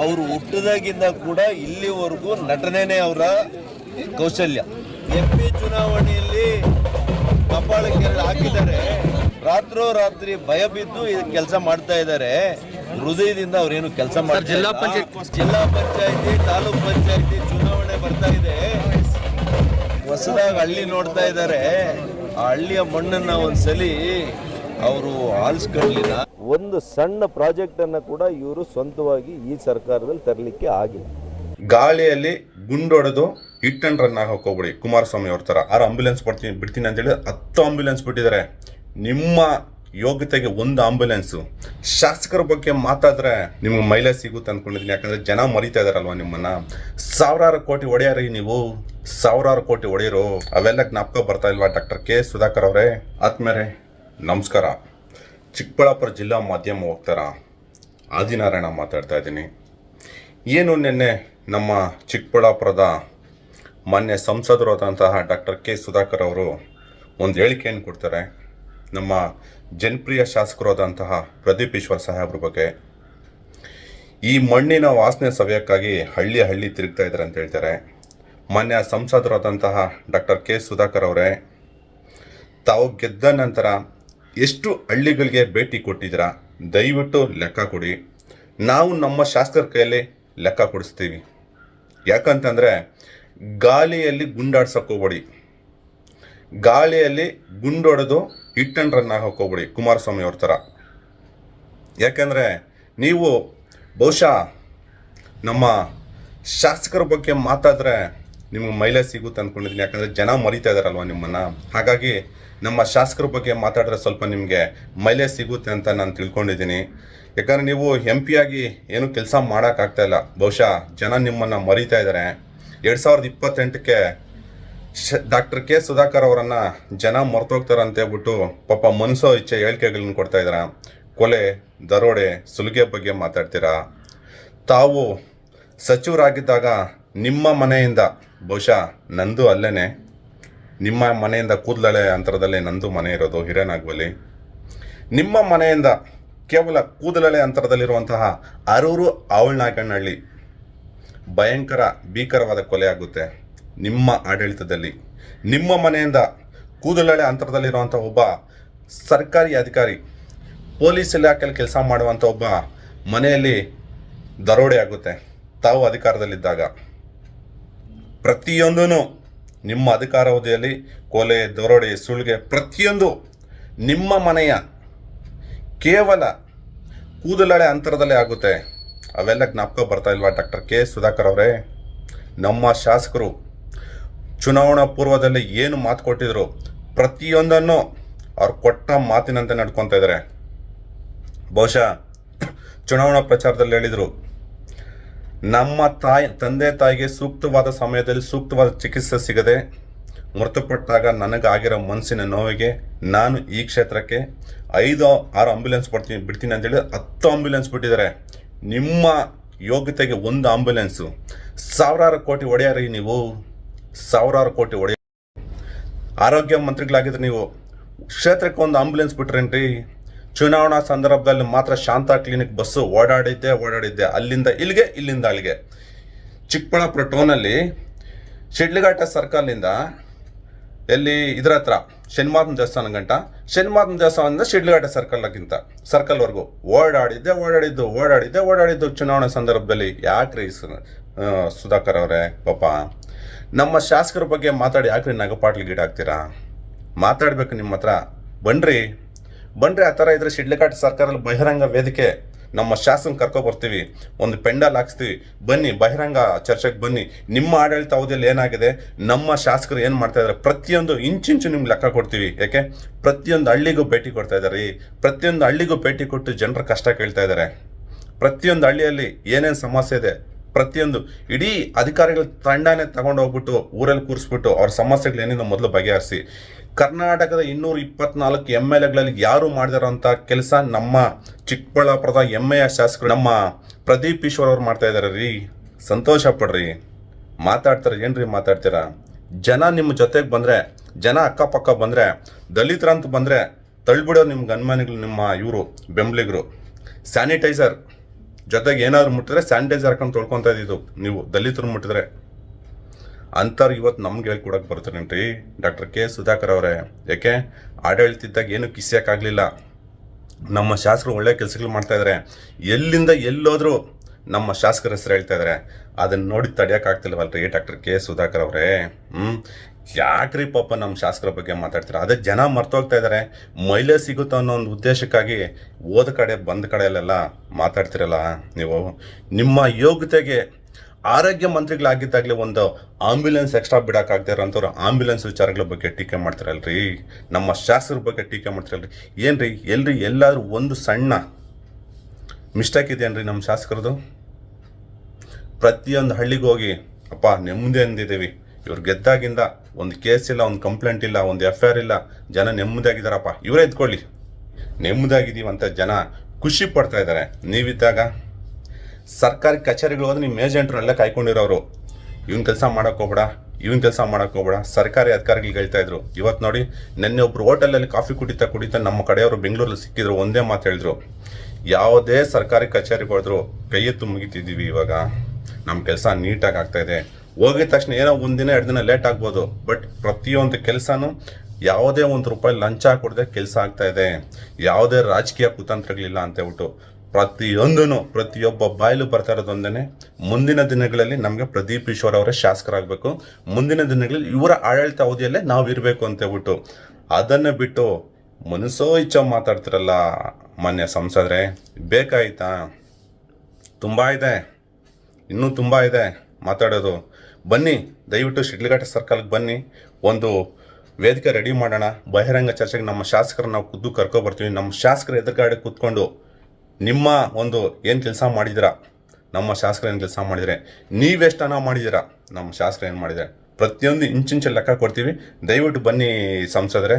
ಅವರು ಹುಟ್ಟದಾಗಿಂದ ಕೂಡ ಇಲ್ಲಿವರೆಗೂ ನಟನೆನೇ ಅವರ ಕೌಶಲ್ಯ. ಎಂ ಪಿ ಚುನಾವಣೆಯಲ್ಲಿ ಕಪಾಳಕ್ಕೆ ಹಾಕಿದ್ದಾರೆ. ರಾತ್ರೋರಾತ್ರಿ ಭಯ ಬಿದ್ದು ಕೆಲಸ ಮಾಡ್ತಾ ಇದ್ದಾರೆ. ಹೃದಯದಿಂದ ಅವ್ರೇನು ಕೆಲಸ ಮಾಡ್ತಾರೆ ಜಿಲ್ಲಾ ಪಂಚಾಯತ್- ಜಿಲ್ಲಾ ಪಂಚಾಯತಿ ತಾಲೂಕ್ ಪಂಚಾಯತಿ ಚುನಾವಣೆ ಬರ್ತಾ ಇದೆ. ಹೊಸದಾಗಿ ಹಳ್ಳಿ ನೋಡ್ತಾ ಇದ್ದಾರೆ. ಆ ಹಳ್ಳಿಯ ಮಣ್ಣನ್ನ ಒಂದ್ಸಲಿ ಅವರು ಆಲಿಸ್ಕೊಳ್ಳಿಲ್ಲ ಒಂದು ಸಣ್ಣ ಪ್ರಾಜೆಕ್ಟ್ ಅನ್ನು ಕೂಡ ಇವರು ಸ್ವಂತವಾಗಿ ಈ ಸರ್ಕಾರದಲ್ಲಿ ತರಲಿಕ್ಕೆ ಆಗಿಲ್ಲ. ಗಾಳಿಯಲ್ಲಿ ಗುಂಡೊಡೆದು ಹಿಟ್ ಅಂಡ್ ರನ್ ಆಗಿ ಹೋಗ್ಬಿಡಿ, ಕುಮಾರಸ್ವಾಮಿ ಅವ್ರ ಥರ. ಆರು ಆಂಬ್ಯುಲೆನ್ಸ್ ಬರ್ತೀನಿ ಬಿಡ್ತೀನಿ ಅಂತೇಳಿ ಹತ್ತು ಆಂಬ್ಯುಲೆನ್ಸ್ ಬಿಟ್ಟಿದ್ದಾರೆ. ನಿಮ್ಮ ಯೋಗ್ಯತೆಗೆ ಒಂದು ಆಂಬ್ಯುಲೆನ್ಸು ಶಾಸಕರ ಬಗ್ಗೆ ಮಾತಾಡಿದ್ರೆ ನಿಮ್ಗೆ ಮೈಲೇಜ್ ಸಿಗುತ್ತೆ ಅನ್ಕೊಂಡಿದ್ದೀನಿ. ಯಾಕಂದ್ರೆ ಜನ ಮರಿತಾ ಇದಾರಲ್ವಾ ನಿಮ್ಮನ್ನ? ಸಾವಿರಾರು ಕೋಟಿ ಒಡೆಯಾರಿ ನೀವು. ಸಾವಿರಾರು ಕೋಟಿ ಒಡೆಯರು. ಅವೆಲ್ಲ ಜ್ಞಾಪಕ ಬರ್ತಾ ಇಲ್ವಾ ಡಾಕ್ಟರ್ ಕೆ. ಸುಧಾಕರ್ ಅವರೇ? ಆತ್ಮೇರೆ ನಮಸ್ಕಾರ. ಚಿಕ್ಕಬಳ್ಳಾಪುರ ಜಿಲ್ಲಾ ಮಾಧ್ಯಮ ವಕ್ತಾರ ಆದಿನಾರಾಯಣ ಮಾತಾಡ್ತಾ ಇದ್ದೀನಿ. ಏನು ನಿನ್ನೆ ನಮ್ಮ ಚಿಕ್ಕಬಳ್ಳಾಪುರದ ಮಾನ್ಯ ಸಂಸದರು ಆದಂತಹ ಡಾಕ್ಟರ್ ಕೆ ಸುಧಾಕರ್ ಅವರು ಒಂದು ಹೇಳಿಕೆಯನ್ನು ಕೊಡ್ತಾರೆ. ನಮ್ಮ ಜನಪ್ರಿಯ ಶಾಸಕರು ಆದಂತಹ ಪ್ರದೀಪ್ ಈಶ್ವರ್ ಸಾಹೇಬ್ರ ಬಗ್ಗೆ. ಈ ಮಣ್ಣಿನ ವಾಸನೆ ಸವಿಯಕ್ಕಾಗಿ ಹಳ್ಳಿ ಹಳ್ಳಿ ತಿರುಗ್ತಾ ಇದ್ದಾರೆ ಅಂತ ಹೇಳ್ತಾರೆ. ಮಾನ್ಯ ಸಂಸದರಾದಂತಹ ಡಾಕ್ಟರ್ ಕೆ ಸುಧಾಕರ್ ಅವರೇ, ತಾವು ಗೆದ್ದ ನಂತರ ಎಷ್ಟು ಹಳ್ಳಿಗಳಿಗೆ ಭೇಟಿ ಕೊಟ್ಟಿದ್ದೀರಾ? ದಯವಿಟ್ಟು ಲೆಕ್ಕ ಕೊಡಿ. ನಾವು ನಮ್ಮ ಶಾಸಕರ ಕೈಯಲ್ಲಿ ಲೆಕ್ಕ ಕೊಡಿಸ್ತೀವಿ. ಯಾಕಂತಂದರೆ, ಗಾಳಿಯಲ್ಲಿ ಗುಂಡಾಡ್ಸೋಕೆ ಹೋಗ್ಬೇಡಿ. ಗಾಳಿಯಲ್ಲಿ ಗುಂಡೊಡೆದು ಹಿಟ್ ಅಂಡ್ ರನ್ ಆಗೋಕೆ ಹೋಗ್ಬೇಡಿ, ಕುಮಾರಸ್ವಾಮಿ ಅವ್ರ ಥರ. ಯಾಕಂದರೆ, ನೀವು ಬಹುಶಃ ನಮ್ಮ ಶಾಸಕರ ಬಗ್ಗೆ ಮಾತಾಡಿದ್ರೆ ನಿಮ್ಗೆ ಮೈಲೇಜ್ ಸಿಗುತ್ತೆ ಅಂದ್ಕೊಂಡಿದ್ದೀನಿ ಯಾಕಂದರೆ ಜನ ಮರಿತಾ ಇದಾರಲ್ವ ನಿಮ್ಮನ್ನು? ಹಾಗಾಗಿ ನಮ್ಮ ಶಾಸಕರ ಬಗ್ಗೆ ಮಾತಾಡಿದ್ರೆ ಸ್ವಲ್ಪ ನಿಮಗೆ ಮೈಲೇಜ್ ಸಿಗುತ್ತೆ ಅಂತ ನಾನು ತಿಳ್ಕೊಂಡಿದ್ದೀನಿ. ಯಾಕಂದರೆ ನೀವು ಎಂ ಪಿ ಆಗಿ ಏನು ಕೆಲಸ ಮಾಡೋಕ್ಕಾಗ್ತಾ ಇಲ್ಲ. ಬಹುಶಃ ಜನ ನಿಮ್ಮನ್ನು ಮರಿತಾ ಇದ್ದಾರೆ ಎರಡು ಸಾವಿರದ ಇಪ್ಪತ್ತೆಂಟಕ್ಕೆ ಶ, ಡಾಕ್ಟರ್ ಕೆ ಸುಧಾಕರ್ ಅವರನ್ನು ಜನ ಮರ್ತೋಗ್ತಾರೆ ಅಂತ ಹೇಳ್ಬಿಟ್ಟು ಪಾಪ ಮನಸೋ ಇಚ್ಛೆ ಹೇಳಿಕೆಗಳನ್ನ ಕೊಡ್ತಾ ಇದ್ದಾರೆ ಕೊಲೆ, ದರೋಡೆ, ಸುಲಿಗೆ ಬಗ್ಗೆ ಮಾತಾಡ್ತೀರಾ? ತಾವು ಸಚಿವರಾಗಿದ್ದಾಗ ನಿಮ್ಮ ಮನೆಯಿಂದ ಬಹುಶಃ ನಂದು ಅಲ್ಲೇ ನಿಮ್ಮ ಮನೆಯಿಂದ ಕೂದಲಳೆ ಅಂತರದಲ್ಲೇ ನಂದು ಮನೆ ಇರೋದು ಹಿರೇನಾಗ್ಬಲಿ ನಿಮ್ಮ ಮನೆಯಿಂದ ಕೇವಲ ಕೂದಲಳೆ ಅಂತರದಲ್ಲಿರುವಂತಹ ಅರೂರು ಆವಳ್ನಾಗಣ್ಣಹಳ್ಳಿ ಭಯಂಕರ, ಭೀಕರವಾದ ಕೊಲೆಯಾಗುತ್ತೆ ನಿಮ್ಮ ಆಡಳಿತದಲ್ಲಿ. ನಿಮ್ಮ ಮನೆಯಿಂದ ಕೂದಲಳೆ ಅಂತರದಲ್ಲಿರುವಂಥ ಒಬ್ಬ ಸರ್ಕಾರಿ ಅಧಿಕಾರಿ, ಪೊಲೀಸ್ ಇಲಾಖೆಯಲ್ಲಿ ಕೆಲಸ ಮಾಡುವಂಥ ಒಬ್ಬ ಮನೆಯಲ್ಲಿ ದರೋಡೆ ಆಗುತ್ತೆ ತಾವು ಅಧಿಕಾರದಲ್ಲಿದ್ದಾಗ. ಪ್ರತಿಯೊಂದೂ ನಿಮ್ಮ ಅಧಿಕಾರಾವಧಿಯಲ್ಲಿ ಕೊಲೆ, ದರೋಡೆ, ಸುಳ್ಗೆ ಪ್ರತಿಯೊಂದು ನಿಮ್ಮ ಮನೆಯ ಕೇವಲ ಕೂದಲಳೆ ಅಂತರದಲ್ಲೇ ಆಗುತ್ತೆ. ಅವೆಲ್ಲ ಜ್ಞಾಪಕ ಬರ್ತಾ ಇಲ್ವಾ ಡಾಕ್ಟರ್ ಕೆ ಸುಧಾಕರ್ ಅವರೇ? ನಮ್ಮ ಶಾಸಕರು ಚುನಾವಣಾ ಪೂರ್ವದಲ್ಲಿ ಏನು ಮಾತು ಕೊಟ್ಟಿದ್ರು ಪ್ರತಿಯೊಂದನ್ನು ಅವ್ರು ಕೊಟ್ಟ ಮಾತಿನಂತೆ ನಡ್ಕೊತಾ ಇದ್ದಾರೆ. ಬಹುಶಃ ಚುನಾವಣಾ ಪ್ರಚಾರದಲ್ಲಿ ಹೇಳಿದರು ನಮ್ಮ ತಾಯಿ, ತಂದೆ ತಾಯಿಗೆ ಸೂಕ್ತವಾದ ಸಮಯದಲ್ಲಿ ಸೂಕ್ತವಾದ ಚಿಕಿತ್ಸೆ ಸಿಗದೆ ಮೃತಪಟ್ಟಾಗ ನನಗಾಗಿರೋ ಮನಸ್ಸಿನ ನೋವಿಗೆ ನಾನು ಈ ಕ್ಷೇತ್ರಕ್ಕೆ ಐದು, ಆರು ಆಂಬ್ಯುಲೆನ್ಸ್ ಬಿಡ್ತೀನಿ ಬಿಡ್ತೀನಿ ಅಂತೇಳಿ ಹತ್ತು ಆಂಬ್ಯುಲೆನ್ಸ್ ಬಿಟ್ಟಿದ್ದಾರೆ ನಿಮ್ಮ ಯೋಗ್ಯತೆಗೆ ಒಂದು ಆಂಬ್ಯುಲೆನ್ಸು ಸಾವಿರಾರು ಕೋಟಿ ಒಡೆಯಾರಿ ನೀವು. ಸಾವಿರಾರು ಕೋಟಿ ಒಡೆಯ ಆರೋಗ್ಯ ಮಂತ್ರಿಗಳಾಗಿದ್ರೆ ನೀವು. ಕ್ಷೇತ್ರಕ್ಕೆ ಒಂದು ಆಂಬ್ಯುಲೆನ್ಸ್ ಬಿಟ್ರೇನ್ರಿ? ಚುನಾವಣಾ ಸಂದರ್ಭದಲ್ಲಿ ಮಾತ್ರ ಶಾಂತ ಕ್ಲಿನಿಕ್ ಬಸ್ಸು ಓಡಾಡಿದ್ದೆ ಓಡಾಡಿದ್ದೆ, ಅಲ್ಲಿಂದ ಇಲ್ಲಿಗೆ, ಇಲ್ಲಿಂದ ಅಲ್ಲಿಗೆ. ಚಿಕ್ಕಬಳ್ಳಾಪುರ ಟೌನಲ್ಲಿ ಶಿಡ್ಲಘಾಟ ಸರ್ಕಲ್ನಿಂದ ಎಲ್ಲಿ ಇದ್ರ ಹತ್ರ ಶನಿಮಾತನ ದೇವಸ್ಥಾನ ಗಂಟ ಶನಿಮಾತನ ದೇವಸ್ಥಾನದಿಂದ ಶಿಡ್ಲಘಾಟ ಸರ್ಕಲ್ಗಿಂತ ಸರ್ಕಲ್ವರೆಗೂ. ಓಡಾಡಿದ್ದೆ ಓಡಾಡಿದ್ದು ಓಡಾಡಿದ್ದೆ ಓಡಾಡಿದ್ದು ಚುನಾವಣಾ ಸಂದರ್ಭದಲ್ಲಿ. ಯಾಕ್ರಿ ಸುಧಾಕರ್ ಅವರೇ, ಪಾಪ. ನಮ್ಮ ಶಾಸಕರ ಬಗ್ಗೆ ಮಾತಾಡಿ ಯಾಕ್ರಿ ನಗಪಾಟ್ಲಿ ಗೀಡಾಗ್ತೀರಾ ಮಾತಾಡ್ಬೇಕು ನಿಮ್ಮ ಹತ್ರ. ಬನ್ರಿ. ಬನ್ರಿ ಆ ಥರ ಇದ್ರೆ ಶಿಡ್ಲಘಾಟ್ ಸರ್ಕಾರಲ್ಲಿ ಬಹಿರಂಗ ವೇದಿಕೆ ನಮ್ಮ ಶಾಸನ ಕರ್ಕೊ ಬರ್ತೀವಿ, ಒಂದು ಪೆಂಡಲ್ ಹಾಕಿಸ್ತೀವಿ. ಬನ್ನಿ, ಬಹಿರಂಗ ಚರ್ಚೆಗೆ ಬನ್ನಿ. ನಿಮ್ಮ ಆಡಳಿತ ಅವಧಿಯಲ್ಲಿ ಏನಾಗಿದೆ? ನಮ್ಮ ಶಾಸಕರು ಏನು ಮಾಡ್ತಾ ಇದ್ದಾರೆ? ಪ್ರತಿಯೊಂದು ಇಂಚಿಂಚು ನಿಮ್ಗೆ ಲೆಕ್ಕ ಕೊಡ್ತೀವಿ. ಯಾಕೆ? ಪ್ರತಿಯೊಂದು ಹಳ್ಳಿಗೂ ಭೇಟಿ ಕೊಡ್ತಾ ಇದ್ದಾರೆ. ಪ್ರತಿಯೊಂದು ಹಳ್ಳಿಗೂ ಭೇಟಿ ಕೊಟ್ಟು ಜನರ ಕಷ್ಟ ಕೇಳ್ತಾ ಇದ್ದಾರೆ. ಪ್ರತಿಯೊಂದು ಹಳ್ಳಿಯಲ್ಲಿ ಏನೇನು ಸಮಸ್ಯೆ ಇದೆ? ಪ್ರತಿಯೊಂದು, ಇಡೀ ಅಧಿಕಾರಿಗಳ ತಂಡನೇ ತಗೊಂಡು ಹೋಗ್ಬಿಟ್ಟು ಊರಲ್ಲಿ ಕೂರಿಸ್ಬಿಟ್ಟು ಅವ್ರ ಸಮಸ್ಯೆಗಳೇನಿದೆ ಮೊದಲು ಬಗೆಹರಿಸಿ. ಕರ್ನಾಟಕದ ಇನ್ನೂರ ಇಪ್ಪತ್ನಾಲ್ಕು ಎಂ ಎಲ್ ಎಗಳಲ್ಲಿ ಯಾರು ಮಾಡಿದಾರಂಥ ಕೆಲಸ ನಮ್ಮ ಚಿಕ್ಕಬಳ್ಳಾಪುರದ ಎಂ ಎ ಶಾಸಕರು, ನಮ್ಮ ಪ್ರದೀಪ್ ಈಶ್ವರ್ ಅವ್ರು ಮಾಡ್ತಾ ಇದ್ದಾರೆ ರೀ. ಸಂತೋಷ ಪಡ್ರಿ. ಮಾತಾಡ್ತಾರೆ, ಏನ್ರಿ ಮಾತಾಡ್ತೀರಾ? ಜನ ನಿಮ್ಮ ಜೊತೆಗೆ ಬಂದರೆ, ಜನ ಅಕ್ಕಪಕ್ಕ ಬಂದರೆ, ದಲಿತರಂತ ಬಂದರೆ ತಳ್ಬಿಡೋ ನಿಮ್ಮ ಗನ್ಮಾನಿಗಳು ನಿಮ್ಮ ಇವರು, ಬೆಂಬಲಿಗರು. ಸ್ಯಾನಿಟೈಸರ್ ಜೊತೆಗೆ ಏನಾದ್ರು ಮುಟ್ಟಿದ್ರೆ ಸ್ಯಾನಿಟೈಸರ್ ಹಾಕೊಂಡು ತೊಳ್ಕೊತಾ ಇದ್ದಿದ್ದು ನೀವು, ದಲಿತರು ಮುಟ್ಟಿದ್ರೆ. ಅಂಥವ್ರು ಇವತ್ತು ನಮ್ಗೆ ಹೇಳ್ಕೊಡಕ್ಕೆ ಬರ್ತಾರೇನ್ರಿ ಡಾಕ್ಟರ್ ಕೆ ಸುಧಾಕರ್ ಅವರೇ. ಯಾಕೆ? ಆಡಳಿತಿದ್ದಾಗ ಏನು ಕಿಸ್ಯಕ್ಕಾಗಲಿಲ್ಲ ನಮ್ಮ ಶಾಸಕರು ಒಳ್ಳೆ ಕೆಲಸಗಳು ಮಾಡ್ತಾ ಇದ್ದಾರೆ ಎಲ್ಲಿಂದ ಎಲ್ಲೋದ್ರು ನಮ್ಮ ಶಾಸಕರ ಹೆಸರು ಹೇಳ್ತಾ ಇದ್ದಾರೆ ಅದನ್ನ ನೋಡಿ ತಡೆಯೋಕ್ಕಾಗ್ತಿಲ್ವಲ್ರಿ ಡಾಕ್ಟರ್ ಕೆ ಸುಧಾಕರ್ ಅವರೇ? ಹ್ಞೂ ಯಾಕ್ರಿ ಪಾಪ ನಮ್ಮ ಶಾಸಕರ ಬಗ್ಗೆ ಮಾತಾಡ್ತಾರೆ? ಅದೇ ಜನ ಮರ್ತೋಗ್ತಾ ಇದ್ದಾರೆ ಮಹಿಳೆ ಸಿಗುತ್ತೋ ಅನ್ನೋ ಒಂದು ಉದ್ದೇಶಕ್ಕಾಗಿ ಓದ ಕಡೆ, ಬಂದ ಕಡೆಯಲ್ಲೆಲ್ಲ ಮಾತಾಡ್ತಿರಲ್ಲ ನೀವು? ನಿಮ್ಮ ಯೋಗ್ಯತೆಗೆ ಆರೋಗ್ಯ ಮಂತ್ರಿಗಳಾಗಿದ್ದಾಗಲೇ ಒಂದು ಆಂಬ್ಯುಲೆನ್ಸ್ ಎಕ್ಸ್ಟ್ರಾ ಬಿಡೋಕ್ಕಾಗದೇ ಇರೋಂಥವ್ರು ಆಂಬ್ಯುಲೆನ್ಸ್ ವಿಚಾರಗಳ ಬಗ್ಗೆ ಟೀಕೆ ಮಾಡ್ತಾರಲ್ರಿ? ನಮ್ಮ ಶಾಸಕರ ಬಗ್ಗೆ ಟೀಕೆ ಮಾಡ್ತಿರಲ್ರಿ? ಏನ್ರಿ, ಎಲ್ರಿ ಎಲ್ಲಾದರೂ ಒಂದು ಸಣ್ಣ ಮಿಸ್ಟೇಕ್ ಇದೆಯನ್ರಿ ನಮ್ಮ ಶಾಸಕರದು. ಪ್ರತಿಯೊಂದು ಹಳ್ಳಿಗೆ ಹೋಗಿ, ಅಪ್ಪ, ನೆಮ್ಮದಿ ಅಂದಿದ್ದೀವಿ ಇವ್ರು ಗೆದ್ದಾಗಿಂದ ಒಂದು ಕೇಸ್ ಇಲ್ಲ, ಒಂದು ಕಂಪ್ಲೇಂಟ್ ಇಲ್ಲ, ಒಂದು ಎಫ್ ಐ ಆರ್ ಇಲ್ಲ. ಜನ ನೆಮ್ಮದಿಯಾಗಿದ್ದಾರಪ್ಪ ಇವರೇ ಎದ್ಕೊಳ್ಳಿ ನೆಮ್ಮದಿಯಾಗಿದ್ದೀವಂತ ಜನ ಖುಷಿ ಪಡ್ತಾ ಇದ್ದಾರೆ ನೀವಿದ್ದಾಗ ಸರ್ಕಾರಿ ಕಚೇರಿಗಳು ಹೋದ್ರೆ ನಿಮ್ಮ ಏಜೆಂಟ್ರನ್ನೆಲ್ಲ ಕಾಯ್ಕೊಂಡಿರೋರು. ಇವನ್ ಕೆಲಸ ಹೋಗ್ಬೇಡ, ಇವನ್ ಕೆಲಸ ಹೋಗ್ಬೇಡ. ಸರ್ಕಾರಿ ಅಧಿಕಾರಿಗಳಿಗೆ ಹೇಳ್ತಾ ಇದ್ರು. ಇವತ್ತು ನೋಡಿ, ನಿನ್ನೆ ಒಬ್ರು ಹೋಟೆಲಲ್ಲಿ ಕಾಫಿ ಕುಡಿತಾ ಕುಡಿತಾ ನಮ್ಮ ಕಡೆಯವರು ಬೆಂಗಳೂರಲ್ಲಿ ಸಿಕ್ಕಿದ್ರು. ಒಂದೇ ಮಾತು ಹೇಳಿದ್ರು. ಯಾವುದೇ ಸರ್ಕಾರಿ ಕಚೇರಿಗೆ ಹೋದ್ರು ಕೈ ಎತ್ತು ಇವಾಗ. ನಮ್ಮ ಕೆಲಸ ನೀಟಾಗಿ ಆಗ್ತಾ ಇದೆ. ಹೋಗಿದ ತಕ್ಷಣ ಏನೋ ಒಂದಿನ ಎರಡು ದಿನ ಲೇಟ್ ಆಗ್ಬೋದು. ಬಟ್ ಪ್ರತಿಯೊಂದು ಕೆಲಸನೂ ಯಾವುದೇ ಒಂದು ರೂಪಾಯಿ ಲಂಚ ಕೊಡದೆ ಕೆಲಸ ಆಗ್ತಾ ಇದೆ. ಯಾವುದೇ ರಾಜಕೀಯ ಕುತಂತ್ರಗಳಿಲ್ಲ ಅಂತ ಹೇಳ್ಬಿಟ್ಟು ಪ್ರತಿಯೊಂದೂ ಪ್ರತಿಯೊಬ್ಬ ಬಾಯಲು ಬರ್ತಾ ಇರೋದೊಂದೇ ಮುಂದಿನ ದಿನಗಳಲ್ಲಿ ನಮಗೆ ಪ್ರದೀಪ್ ಈಶ್ವರ್ ಅವರೇ ಶಾಸಕರಾಗಬೇಕು. ಮುಂದಿನ ದಿನಗಳಲ್ಲಿ ಇವರ ಆಡಳಿತ ಅವಧಿಯಲ್ಲೇ ನಾವು ಇರಬೇಕು ಅಂತ ಹೇಳ್ಬಿಟ್ಟು ಅದನ್ನು ಬಿಟ್ಟು ಮನಸ್ಸೋ ಇಚ್ಛ ಮಾತಾಡ್ತಿರಲ್ಲ. ಮಾನ್ಯ ಸಂಸದ್ರೆ, ಬೇಕಾಯಿತಾ? ತುಂಬ ಇದೆ. ಇನ್ನೂ ತುಂಬ ಇದೆ. ಮಾತಾಡೋದು. ಬನ್ನಿ, ದಯವಿಟ್ಟು ಶಿಡ್ಲಘಟ್ಟ ಸರ್ಕಲ್ಗೆ ಬನ್ನಿ. ಒಂದು ವೇದಿಕೆ ರೆಡಿ ಮಾಡೋಣ. ಬಹಿರಂಗ ಚರ್ಚೆಗೆ ನಮ್ಮ ಶಾಸಕರನ್ನ ನಾವು ಖುದ್ದು ಕರ್ಕೊಬರ್ತೀವಿ ನಮ್ಮ ಶಾಸಕರ ಎದುರುಗಡೆ ಕೂತ್ಕೊಂಡು ನಿಮ್ಮ ಒಂದು ಏನು ಕೆಲಸ ಮಾಡಿದ್ದೀರಾ? ನಮ್ಮ ಶಾಸಕರು ಏನು ಕೆಲಸ ಮಾಡಿದರೆ ನೀವೆಷ್ಟು ಹಣ ಮಾಡಿದ್ದೀರಾ? ನಮ್ಮ ಶಾಸಕರು ಏನು ಮಾಡಿದ್ದಾರೆ? ಪ್ರತಿಯೊಂದು ಇಂಚಿಂಚು ಲೆಕ್ಕ ಕೊಡ್ತೀವಿ. ದಯವಿಟ್ಟು ಬನ್ನಿ ಸಂಸದರೇ.